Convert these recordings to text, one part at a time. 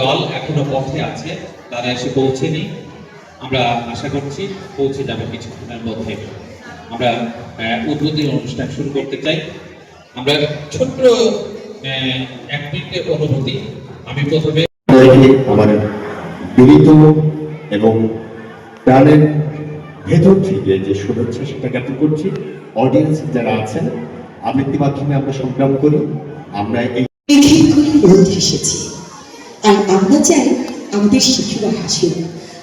দল এখনও পথে আছে তারা এসে পৌঁছেনি। আমরা আশা করছি পৌঁছে যাবে কিছুক্ষণের মধ্যে। আমরা উদ্বোধনী অনুষ্ঠান শুরু করতে চাই। আমরা ছোট্ট এক মিনিটের অনুভূতি। আমি প্রথমে আমার বিনীত এবং প্রাণের ভেতর থেকে যে শুভেচ্ছা সেটা জ্ঞাপন করছি। অডিয়েন্স যারা আছেন আবৃত্তি মাধ্যমে আমরা সংগ্রাম করি, আমরা এই আর আমরা চাই আমাদের শিশুরা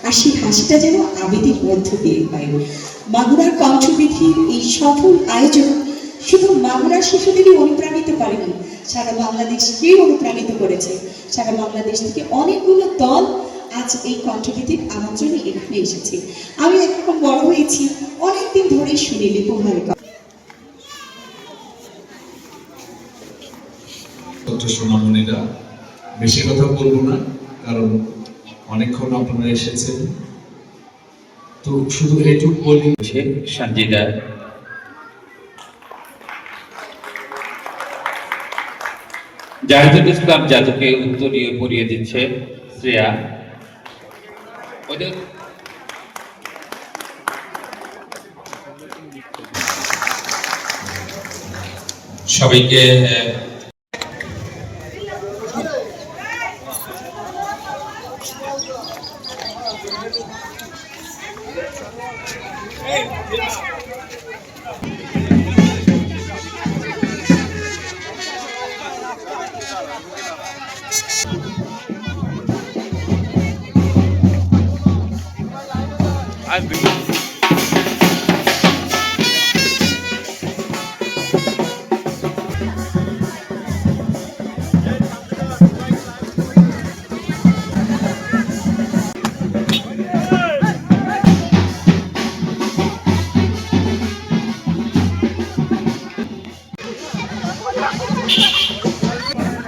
আর সেই হাসিটা যেন আবেদের মধ্য দিয়ে হয় মাগুরার এই সফল আয়োজন শুধু মাগুরার শিশুদেরই অনুপ্রাণিত করেনি, সারা বাংলাদেশকেই অনুপ্রাণিত করেছে। সারা বাংলাদেশ থেকে অনেকগুলো দল আজ এই কণ্ঠবিধির আমার জন্য এখানে এসেছে। আমি একরকম বড় হয়েছি, অনেকদিন ধরেই শুনি লিপুভাবে ছাত্র সোনামণিরা বেশি কথা বলব না কারণ অনেকক্ষণ আপনারা এসেছেন। তো শুধু এইটুকু বলি। সঞ্জিদা জাহিদুল ইসলাম জাদুকে উত্তরীয় পরিয়ে দিচ্ছে শ্রেয়া। ওদের সবাইকে আহ,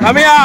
কামিয়া